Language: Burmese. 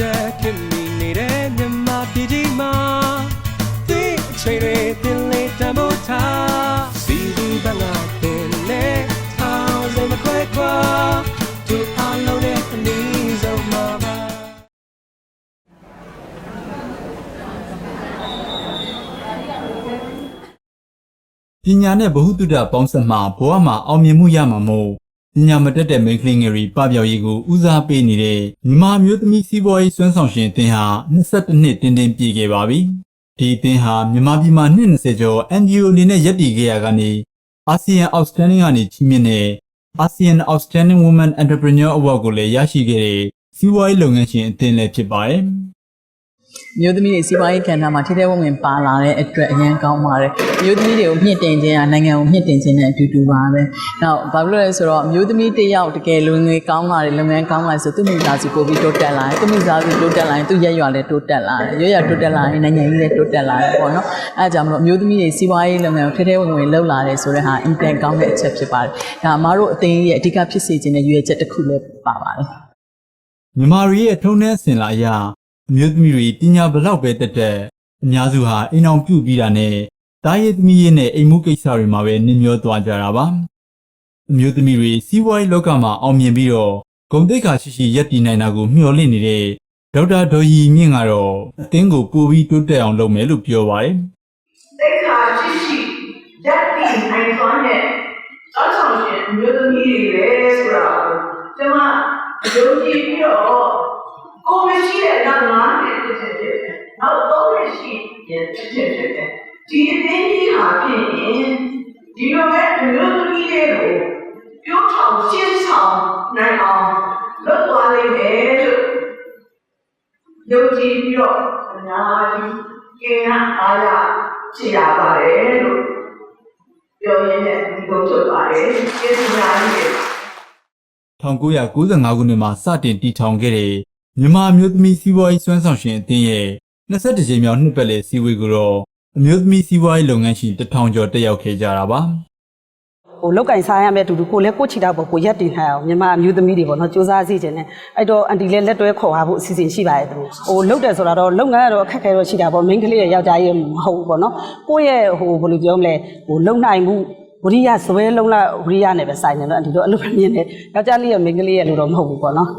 တက်ခင်မိနေတဲ့မြမပြည်ကြီးမှာဒီအချိန်တွေတင်လေးတမို့ထားစီဒီဘငါတင်နေထောင်းစမခွဲခွာသူအလုံးနဲ့အနည်းဆုံးမှာပါပညာနဲ့ဗဟုသုတပေါင်းစပ်မှဘဝမှာအောင်မြင်မှုရမှာမို့ပ ညာမတတ်တဲ့မိန်းကလေးငယ်တွေပပျောက်ရေးကိုဦးစားပေးနေတဲ့မြန်မာမျိုးသမီးစီးပွားရေးစွမ်းဆောင်ရှင်အသင်းဟာ22နှစ်တင်းတင်းပြည့်ခဲ့ပါပြီ။ဒီအသင်းဟာမြန်မာပြည်မှာနှစ်20ကျော် NGO အနေနဲ့ရပ်တည်ခဲ့ရကနေ ASEAN Outstanding ကနေချီးမြှင့်တဲ့ ASEAN Outstanding Women Entrepreneur Award ကိုလည်းရရှိခဲ့တဲ့စီးပွားရေးလုပ်ငန်းရှင်အသင်းလည်းဖြစ်ပါတယ်။ မျိုးသမီးတွေစီးပွားရေးကဏ္ဍမှာထိတဲ့ဝင်ဝင်ပါလာတဲ့အတွက်အရင်ကောင်းပါတယ်မျိုးသမီးတွေကိုမြင့်တင်ခြင်းကနိုင်ငံကိုမြင့်တင်ခြင်းနဲ့အတူတူပါပဲနောက်ဘာဖြစ်လို့လဲဆိုတော့မျိုးသမီးတစ်ယောက်တကယ်လုံငွေကောင်းလာတယ်လုပ်ငန်းကောင်းလာဆိုသူ့မိသားစုပို့ပြီးတိုးတက်လာတယ်သူ့မိသားစုတိုးတက်လာရင်သူ့ရက်ရွာလည်းတိုးတက်လာတယ်ရက်ရွာတိုးတက်လာရင်နိုင်ငံကြီးလည်းတိုးတက်လာတယ်ပေါ့နော်အဲဒါကြောင့်မလို့မျိုးသမီးတွေစီးပွားရေးလုပ်ငန်းကိုထိတဲ့ဝင်ဝင်လှုပ်လာတယ်ဆိုတဲ့ဟာအင်ပြန်ကောင်းတဲ့အချက်ဖြစ်ပါတယ်ဒါအမားတို့အသိရဲ့အဓိကဖြစ်စေခြင်းတဲ့ရွေးချက်တစ်ခုလည်းပါပါတယ်မြန်မာတွေရဲ့ထုံးနှဲအစဉ်လာအရ အမျိုးသမီးတွေပညာဘလောက်ပဲတက်တက်အများစုဟာအိမ်အောင်ပြုတ်ပြီးတာနဲ့တားရည်သမီးရေးနဲ့အိမ်မှုကိစ္စတွေမှာပဲနင်မျောသွားကြတာပါအမျိုးသမီးတွေစီးပွားရေးလောကမှာအောင်မြင်ပြီးတော့ဂုဏ်သိက္ခာရှိရှိရပ်တည်နိုင်တာကိုမျှော်လင့်နေတဲ့ဒေါက်တာဒေါ်ရီမြင့်ကတော့အသင်းကိုပို့ပြီးတိုးတက်အောင်လုပ်မယ်လို့ပြောပါတယ်သိက္ခာရှိရှိရက်တည်နိုင်စွမ်းနဲ့တောက်ဆောင်ရှင်အမျိုးသမီးတွေပဲဆိုတာကိုကျွန်မယုံကြည်ပြီးတော့ ကိုယ်မရှိတဲ့အနာငါးနဲ့ဖြစ်ဖြစ်ဖြစ်တယ်။နောက်သုံးရရှိရင်ဖြစ်ဖြစ်ဖြစ်တယ်။ဒီအသိကြီးဟာဖြစ်ရင်ဒီလိုပဲအမျိုးသမီးတွေကိုပြောင်းထောင်ရှင်းဆောင်နိုင်အောင်လုပ်သွားလိမ့်မယ်လို့ယုံကြည်ပြီးတော့အများကြီးကျင်းအားရချရပါတယ်လို့ပြောရင်းနဲ့ဒီလိုချုပ်ပါတယ်ကျေးဇူးများကြီး1995ခုနှစ်မှာစတင်တည်ထောင်ခဲ့တဲ့ မြန်မာအမျိုးသမီးစီးပွားရေးစွမ်းဆောင်ရှင်အသင်းရဲ့21ကြိမ်မြောက်နှစ်ပတ်လည်စည်းဝေးကိုတော့အမျိုးသမီးစီးပွားရေးလုပ်ငန်းရှင်1000ကျော်တက်ရောက်ခဲ့ကြတာပါဟိုလောက်ကင်စားရမယ့်အတူတူကိုလည်းကိုယ့်ချီတော့ပေါ့ကိုရက်တင်ထားအောင်မြန်မာအမျိုးသမီးတွေပေါ့နော်စူးစမ်းစီခြင်းနဲ့အဲ့တော့အန်တီလည်းလက်တွဲခေါ်ထားဖို့အစီအစဉ်ရှိပါတယ်သူဟိုလုတ်တယ်ဆိုတာတော့လုပ်ငန်းကတော့အခက်အခဲတော့ရှိတာပေါ့မိန်းကလေးရဲ့ယောက်ျားရဲ့မဟုတ်ဘူးပေါ့နော်ကိုယ့်ရဲ့ဟိုဘယ်လိုပြောမလဲဟိုလုံနိုင်မှုဝရိယဇွဲလုံးလာဝရိယနဲ့ပဲဆိုင်နေတော့အန်တီတို့အဲ့လိုပဲမြင်တယ်ယောက်ျားလေးရဲ့မိန်းကလေးရဲ့လို့တော့မဟုတ်ဘူးပေါ့နော်